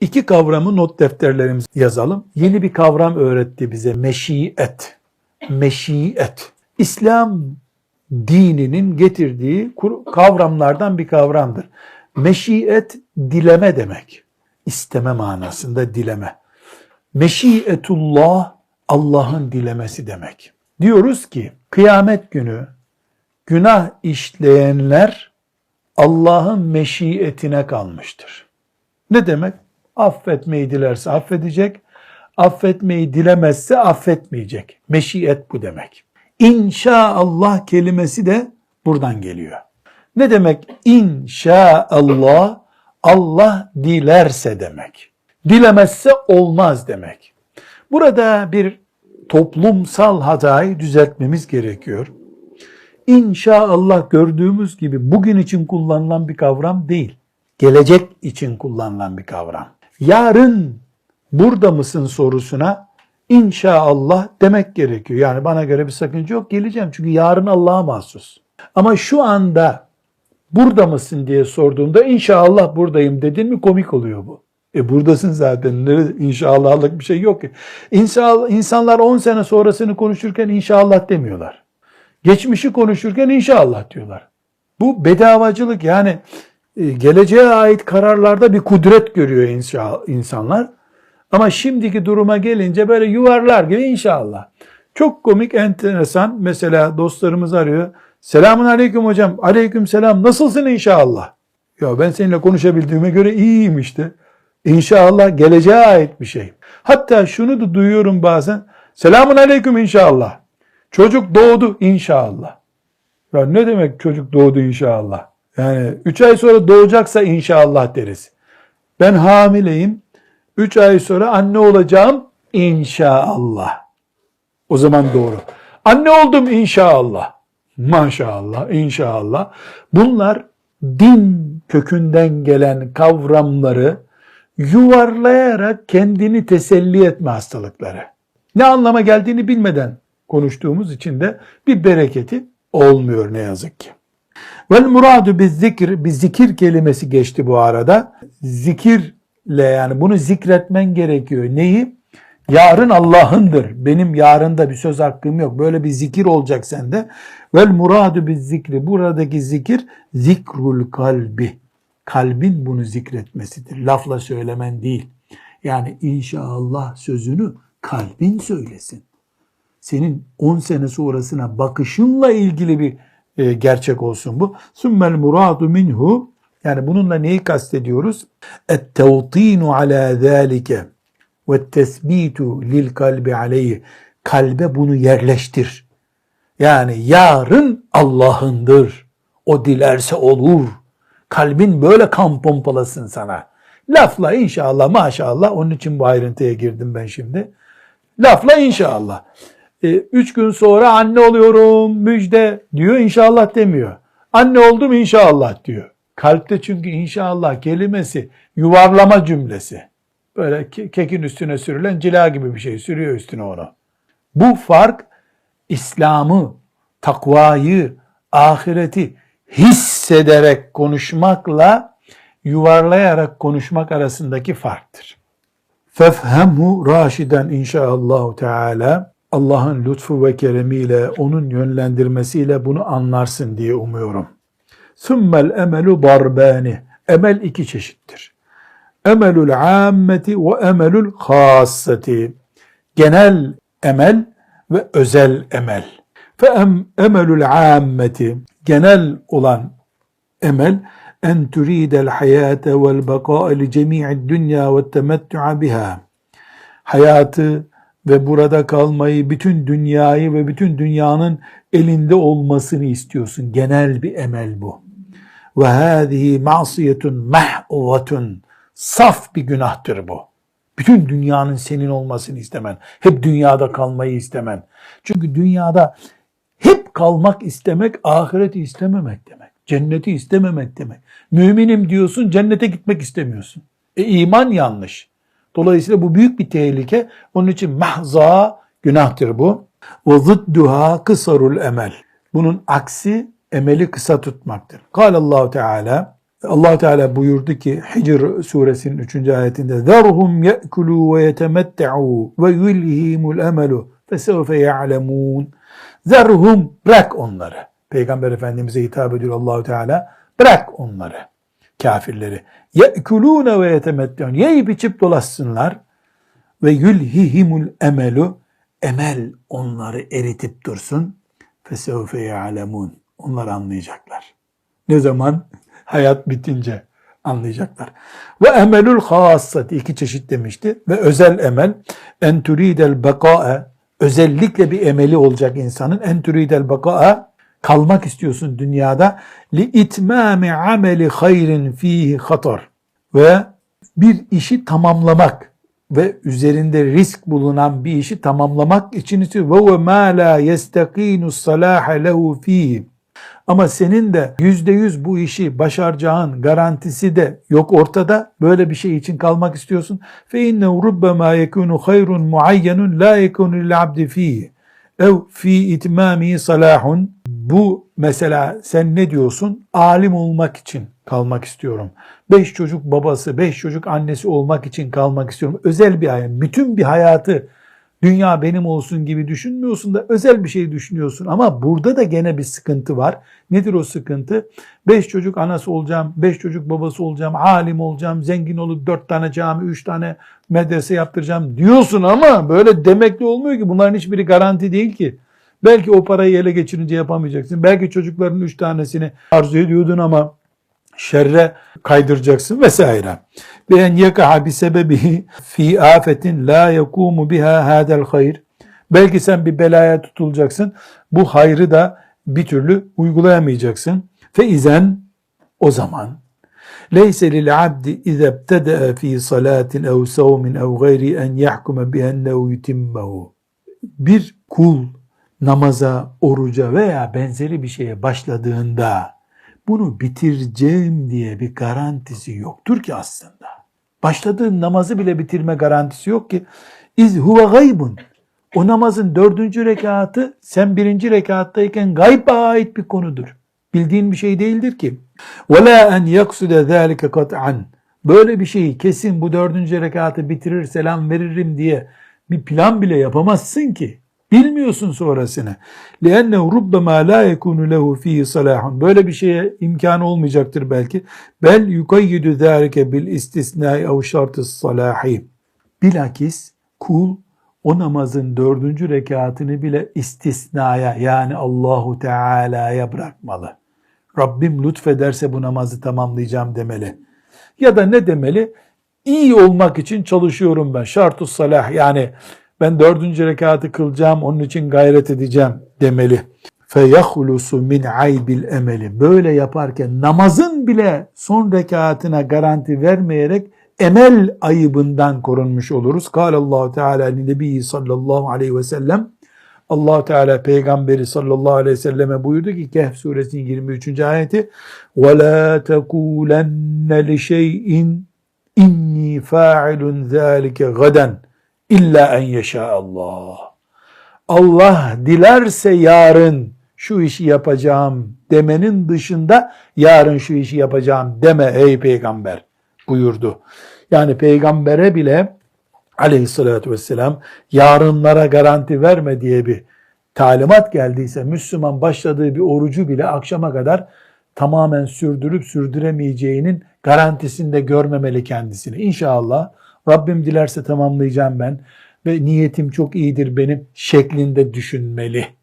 İki kavramı not defterlerimize yazalım. Yeni bir kavram öğretti bize. Meşiyet. Meşiyet. İslam dininin getirdiği kavramlardan bir kavramdır. Meşiyet dileme demek. İsteme manasında dileme. Meşiyetullah Allah'ın dilemesi demek. Diyoruz ki kıyamet günü günah işleyenler Allah'ın meşiyetine kalmıştır. Ne demek? Affetmeyi dilerse affedecek, affetmeyi dilemezse affetmeyecek. Meşiyet bu demek. İnşaallah kelimesi de buradan geliyor. Ne demek inşaallah? Allah dilerse demek. Dilemezse olmaz demek. Burada bir toplumsal hatayı düzeltmemiz gerekiyor. İnşaallah gördüğümüz gibi bugün için kullanılan bir kavram değil. Gelecek için kullanılan bir kavram. Yarın burada mısın sorusuna inşaallah demek gerekiyor. Yani bana göre bir sakınca yok geleceğim çünkü yarın Allah'a mahsus. Ama şu anda burada mısın diye sorduğunda inşallah buradayım dedin mi komik oluyor bu. E buradasın zaten. İnşallahlık bir şey yok ki. İnşallah, insanlar 10 sene sonrasını konuşurken inşallah demiyorlar. Geçmişi konuşurken inşallah diyorlar. Bu bedavacılık yani geleceğe ait kararlarda bir kudret görüyor inşa- insanlar. Ama şimdiki duruma gelince böyle yuvarlar gibi inşallah. Çok komik, enteresan. Mesela dostlarımız arıyor. Selamun aleyküm hocam. Aleyküm selam. Nasılsın inşallah? Ya ben seninle konuşabildiğime göre iyiyim işte. İnşallah geleceğe ait bir şey. Hatta şunu da duyuyorum bazen. Selamun aleyküm inşallah. Çocuk doğdu inşallah. Ya ne demek çocuk doğdu inşallah? Yani 3 ay sonra doğacaksa inşallah deriz. Ben hamileyim. 3 ay sonra anne olacağım inşallah. O zaman doğru. Anne oldum inşallah. Maşallah, inşallah. Bunlar din kökünden gelen kavramları yuvarlayarak kendini teselli etme hastalıkları. Ne anlama geldiğini bilmeden konuştuğumuz için de bir bereketi olmuyor ne yazık ki. Vel muradu bir zikir, bir zikir kelimesi geçti bu arada. Zikirle yani bunu zikretmen gerekiyor. Neyi? Yarın Allah'ındır. Benim yarında bir söz hakkım yok. Böyle bir zikir olacak sende. Vel muradu bir zikri. Buradaki zikir zikrul kalbi. Kalbin bunu zikretmesidir. Lafla söylemen değil. Yani inşallah sözünü kalbin söylesin senin 10 sene sonrasına bakışınla ilgili bir e, gerçek olsun bu. Sümmel muradu minhu yani bununla neyi kastediyoruz? Et-tevtinu ala zâlike ve tesbitu lil kalbi aleyhi. Kalbe bunu yerleştir. Yani yarın Allah'ındır. O dilerse olur. Kalbin böyle kan pompalasın sana. Lafla inşallah maşallah onun için bu ayrıntıya girdim ben şimdi. Lafla inşallah. E, üç gün sonra anne oluyorum müjde diyor inşallah demiyor. Anne oldum inşallah diyor. Kalpte çünkü inşallah kelimesi yuvarlama cümlesi. Böyle ke- kekin üstüne sürülen cila gibi bir şey sürüyor üstüne onu. Bu fark İslam'ı, takvayı, ahireti hissederek konuşmakla yuvarlayarak konuşmak arasındaki farktır. Fefhemhu raşiden inşaallah teala Allah'ın lütfu ve keremiyle onun yönlendirmesiyle bunu anlarsın diye umuyorum. Sümmel emelu darbani. Emel iki çeşittir. Emelül ammeti ve emelül hassati. Genel emel ve özel emel. Fe em, emelül ammeti. Genel olan emel en turidel hayate vel beka'a li cemi'id dünya ve temettu'a biha. Hayatı ve burada kalmayı, bütün dünyayı ve bütün dünyanın elinde olmasını istiyorsun. Genel bir emel bu. Ve hâzihi ma'siyetun mah'uvatun. Saf bir günahtır bu. Bütün dünyanın senin olmasını istemen. Hep dünyada kalmayı istemen. Çünkü dünyada hep kalmak istemek ahireti istememek demek. Cenneti istememek demek. Müminim diyorsun cennete gitmek istemiyorsun. E iman yanlış. Dolayısıyla bu büyük bir tehlike. Onun için mahza günahtır bu. Ve zıdduha kısarul emel. Bunun aksi emeli kısa tutmaktır. Kal Allahu Teala Allah Teala buyurdu ki Hicr suresinin 3. ayetinde "Zerhum yekulu ve yetemettu ve yulhimul emelu fesevfe ya'lemun." Zerhum bırak onları. Peygamber Efendimize hitap ediyor Allahu Teala. Bırak onları kafirleri. Ye'kulûne ve yetemettûn. Yeyip içip dolaşsınlar. Ve yülhihimul emelu. Emel onları eritip dursun. Fesevfe ya'lemûn. Onlar anlayacaklar. Ne zaman? Hayat bitince anlayacaklar. Ve emelül hassati iki çeşit demişti. Ve özel emel en turidel bekae özellikle bir emeli olacak insanın en turidel bekae kalmak istiyorsun dünyada li itmami ameli hayrin fihi hatar ve bir işi tamamlamak ve üzerinde risk bulunan bir işi tamamlamak için istiyor. Ve huve ma la yestakinu salaha lehu fihi. Ama senin de yüzde yüz bu işi başaracağın garantisi de yok ortada. Böyle bir şey için kalmak istiyorsun. Fe innehu rubbema yekunu hayrun muayyenun la yekunu lil abdi fihi. Ev fi itmami salahun. Bu mesela sen ne diyorsun? Alim olmak için kalmak istiyorum. Beş çocuk babası, beş çocuk annesi olmak için kalmak istiyorum. Özel bir hayat. Bütün bir hayatı dünya benim olsun gibi düşünmüyorsun da özel bir şey düşünüyorsun. Ama burada da gene bir sıkıntı var. Nedir o sıkıntı? Beş çocuk anası olacağım, beş çocuk babası olacağım, alim olacağım, zengin olup dört tane cami, üç tane medrese yaptıracağım diyorsun ama böyle demekle olmuyor ki. Bunların hiçbiri garanti değil ki. Belki o parayı ele geçirince yapamayacaksın. Belki çocukların üç tanesini arzu ediyordun ama şerre kaydıracaksın vesaire. Ve en yekaha bi sebebihi fi afetin la yekumu biha hadel hayr. Belki sen bir belaya tutulacaksın. Bu hayrı da bir türlü uygulayamayacaksın. Fe izen o zaman leyse lil abdi ize ibteda fi salatin ev savmin ev gayri en yahkume bihennehu yutimmehu. Bir kul namaza, oruca veya benzeri bir şeye başladığında bunu bitireceğim diye bir garantisi yoktur ki aslında. Başladığın namazı bile bitirme garantisi yok ki. İz huve gaybun. O namazın dördüncü rekatı sen birinci rekattayken gayba ait bir konudur. Bildiğin bir şey değildir ki. وَلَا اَنْ يَقْسُدَ ذَٰلِكَ قَطْعًا Böyle bir şeyi kesin bu dördüncü rekatı bitirir selam veririm diye bir plan bile yapamazsın ki. Bilmiyorsun sonrasını. لِأَنَّهُ رُبَّمَا لَا يَكُونُ لَهُ ف۪يهِ صَلَاحٌ Böyle bir şeye imkanı olmayacaktır belki. Bel yukayyidü ذَٰلِكَ bil istisnai ev şartı salahi. Bilakis kul o namazın dördüncü rekatını bile istisnaya yani Allahu Teala'ya bırakmalı. Rabbim lütfederse bu namazı tamamlayacağım demeli. Ya da ne demeli? İyi olmak için çalışıyorum ben. Şartı salah yani ben dördüncü rekatı kılacağım onun için gayret edeceğim demeli. فَيَخْلُسُ min aybil emeli. Böyle yaparken namazın bile son rekatına garanti vermeyerek emel ayıbından korunmuş oluruz. Kâle Allah Teala Nebi sallallahu aleyhi ve sellem Allah Teala peygamberi sallallahu aleyhi ve selleme buyurdu ki Kehf suresinin 23. ayeti وَلَا تَكُولَنَّ لِشَيْءٍ inni fa'ilun zâlike gaden illa en yeşâ Allah. Allah dilerse yarın şu işi yapacağım demenin dışında yarın şu işi yapacağım deme ey peygamber buyurdu. Yani peygambere bile aleyhissalatü vesselam yarınlara garanti verme diye bir talimat geldiyse Müslüman başladığı bir orucu bile akşama kadar tamamen sürdürüp sürdüremeyeceğinin garantisinde görmemeli kendisini. İnşallah Rabbim dilerse tamamlayacağım ben ve niyetim çok iyidir benim şeklinde düşünmeli.